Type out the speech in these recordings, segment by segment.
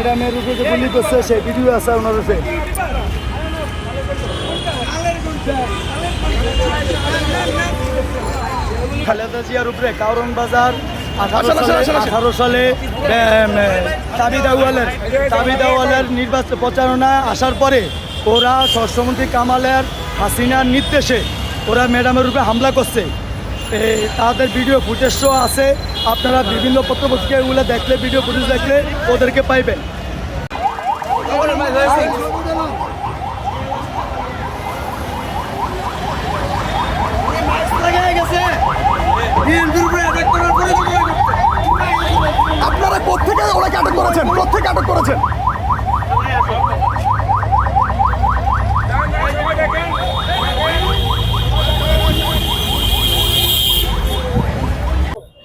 ম্যাডামের উপরে যে গুলি করছে সেই ভিডিও আছে ওনার কাছে খালেদা জিয়ার উপরে কারণ বাজার আঠারো সালে তাবিদ আউয়ালের তাবিদ আউয়ালের নির্বাচন প্রচারণা আসার পরে ওরা স্বরাষ্ট্রমন্ত্রী কামালের হাসিনার নির্দেশে ওরা ম্যাডামের উপরে হামলা করছে। তাদের ভিডিও ফুটেজও আছে। আপনারা বিভিন্ন পত্রপত্রিকা এগুলো দেখলে ভিডিও ফুটেজ দেখলে ওদেরকে পাইবেন। আপনারা কোথেকে ওনাকে আটক করেছেন? কোথেকে আটক করেছেন?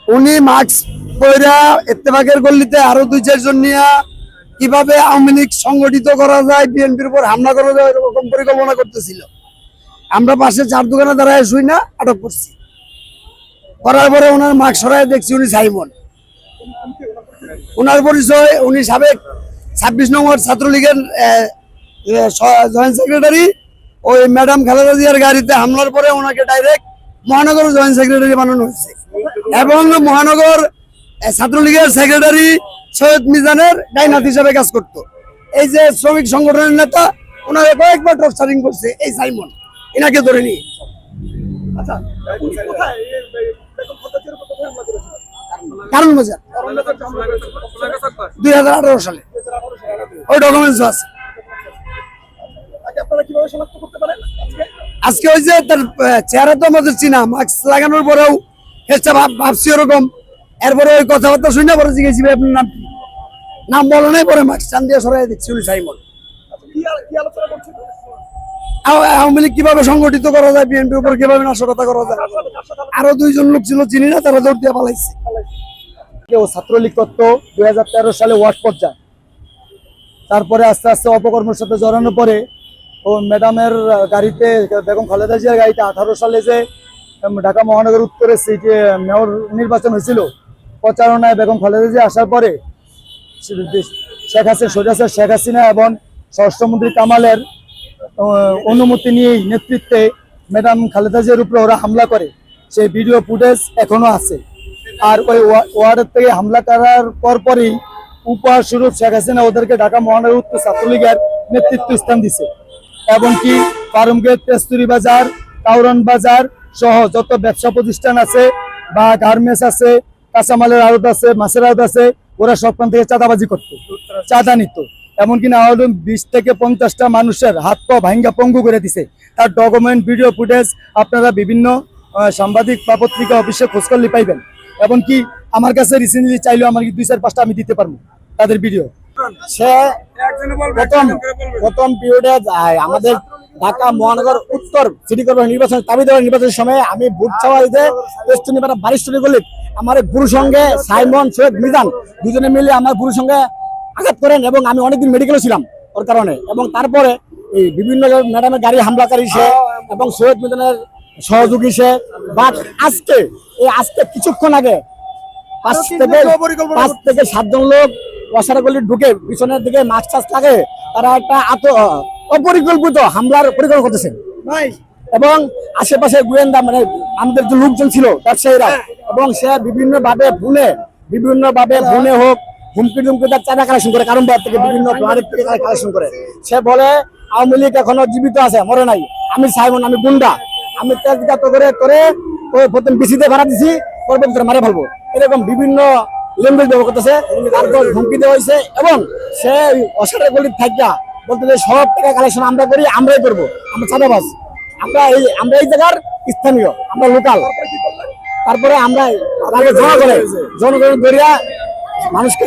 উনি মাস্ক পয়রা ইত্তেফাকের গল্লিতে আরও দুই চারজন নিয়ে কীভাবে আওয়ামী লীগ সংগঠিত করা যায়, বিএনপির উপর হামলা করা যায়, এরকম পরিকল্পনা করতেছিল। আমরা পাশে চার দোকানে দাঁড়ায় শুই না, আটক করছি। করার পরে ওনার মাস্ক সরাই দেখছি উনি সাইমন। ওনার পরিচয়, উনি সাবেক ছাব্বিশ নম্বর ছাত্রলীগের জয়েন্ট সেক্রেটারি। ওই ম্যাডাম খালেদা জিয়ার গাড়িতে হামলার পরে ওনাকে ডাইরেক্ট মহানগর জয়েন্ট সেক্রেটারি বানানো হয়েছে। এবং মহানগর ছাত্রলীগের সেক্রেটারি সৈয়দ মিজানের ডাইনাথ হিসাবে কাজ করত। এই যে শ্রমিক সংগঠনের নেতা, ওনাকে কয়েকবার টর্চারিং করছে, এই সাইমন। এনাকে ধরে নিয়ে। কারণ বাজার দুই হাজার আঠারো সালে। ওই ডকুমেন্টস আছে। আজকে? ওই যে তার চেহারা তো আমাদের চিনা, মাস্ক লাগানোর পরেও ভাবছি ওরকম। এরপরে ওই কথাবার্তা শুনে পরে জিজ্ঞেস ভাই আপনার নাম নাম বলো নাই পরে মাস্ক চান দিয়ে সরাই দিচ্ছি উনি সাইমন। আওয়ামী লীগ কীভাবে সংগঠিত করা যায় বিএনপির উপর কীভাবে নাশকতা করা যায়? আরও দুইজন লোক ছিল চিনি না তারা দৌড় দিয়ে পালাইছে। কেউ ছাত্রলীগ করত দুই সালে ওয়ার্ড পর্যায়ে। তারপরে আস্তে আস্তে অপকর্মের সাথে জড়ানোর পরে ও ম্যাডামের গাড়িতে বেগম খালেদা জিয়ার গাড়িতে আঠারো সালে যে ঢাকা মহানগর উত্তরে সিটি মেয়র নির্বাচন হয়েছিল প্রচারণায় বেগম খালেদা জিয়া আসার পরে শেখ হাসিনা সৈরাসের শেখ হাসিনা এবং স্বরাষ্ট্রমন্ত্রী কামালের অনুমতি নিয়েই নেতৃত্বে ম্যাডাম খালেদা জিয়ার উপরে ওরা হামলা করে। সেই ভিডিও ফুটেজ এখনও আছে। আর ওই ওয়ার্ডের থেকে হামলা করার পর পরই উপহার স্বরূপ শেখ হাসিনা ওদেরকে ঢাকা মহানগর উত্তর ছাত্রলীগের নেতৃত্ব স্থান দিছে। এমনকি ফার্মগেট তেস্তুরি বাজার, কাউরন বাজার সহ যত ব্যবসা প্রতিষ্ঠান আছে বা গার্মেন্টস আছে কাঁচামালের আড়ত আছে, মাছের আড়ত আছে, ওরা সবখান থেকে চাঁদাবাজি করতো, চাঁদা নিত। এমনকি না হলে বিশ থেকে পঞ্চাশটা মানুষের হাত পা ভাঙ্গা পঙ্গু করে দিছে। তার ডকুমেন্ট ভিডিও ফুটেজ আপনারা বিভিন্ন সাংবাদিক বা পত্রিকা অফিসে খোঁজ করলে পাইবেন এমনকি আমার কাছে রিসেন্টলি চাইলেও আমার কি দুই চার পাঁচটা আমি দিতে পারব তাদের ভিডিও সে প্রথম প্রথম পিরিয়ডে আমাদের ঢাকা মহানগর উত্তর সিটি কর্পোরেশন নির্বাচন দাবি দেওয়ার নির্বাচনের সময় আমি ভোট চাওয়া দিতে বারিস্টরি গলি আমার এক গুরুর সঙ্গে সাইমন সৈয়দ মিজান দুজনে মিলে আমার গুরুর সঙ্গে আঘাত করেন এবং আমি অনেকদিন মেডিকেলে ছিলাম ওর কারণে। এবং তারপরে এই বিভিন্ন ম্যাডামের গাড়ি হামলাকারী সে এবং সৈয়দ মিজানের সহযোগী সে। বাট আজকে এই আজকে কিছুক্ষণ আগে পাঁচ থেকে পাঁচ থেকে সাতজন লোক ওয়াসারা ঢুকে পিছনের দিকে মাছ টাছ লাগে। তারা একটা অপরিকল্পিত হামলার পরিকল্পনা করতেছে। এবং আশেপাশে গোয়েন্দা মানে আমাদের যে লোকজন ছিল ব্যবসায়ীরা এবং সে বিভিন্ন ভাবে ভুনে বিভিন্ন ভাবে ভুনে হোক হুমকি টুমকি তার চাঁদা কালেকশন করে কারণ বাজার থেকে বিভিন্ন থেকে কালেকশন করে। সে বলে আওয়ামী লীগ এখনও জীবিত আছে মরে নাই। আমি সাইমন আমি গুন্ডা। আমি তেজগাত করে করে ওই প্রথম বিসিতে ভাড়া দিছি পরবর্তীতে মারে ফেলব। এরকম বিভিন্ন ল্যাঙ্গুয়েজ ব্যবহার করতেছে তারপর হুমকি দেওয়া হয়েছে এবং সে অসারের গলির থাকিয়া বলতে যে সব টাকা কালেকশন আমরা করি আমরাই করব। আমরা চাঁদাবাজ। আমরা এই আমরা এই জায়গার স্থানীয় আমরা লোকাল। তারপরে আমরা তাকে জমা করে জনগণ ধরিয়া মানুষকে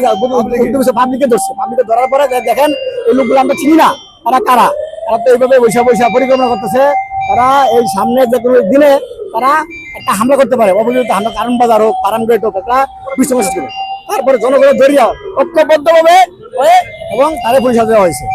পাবলিকে ধরছে। পাবলিকে ধরার পরে দেখেন এই লোকগুলো আমরা চিনি না তারা কারা? তারা তো এইভাবে বৈশা বৈশা পরিকল্পনা করতেছে। তারা এই সামনে যে কোনো দিনে তারা একটা হামলা করতে পারে অবহেলিত হামলা কারণ বাজার হোক কারণ গেট হোক একটা বিশ্ববাসী তারপরে জনগণের ধরিয়া ঐক্যবদ্ধভাবে এবং তারে পরিষদ দেওয়া হয়েছে।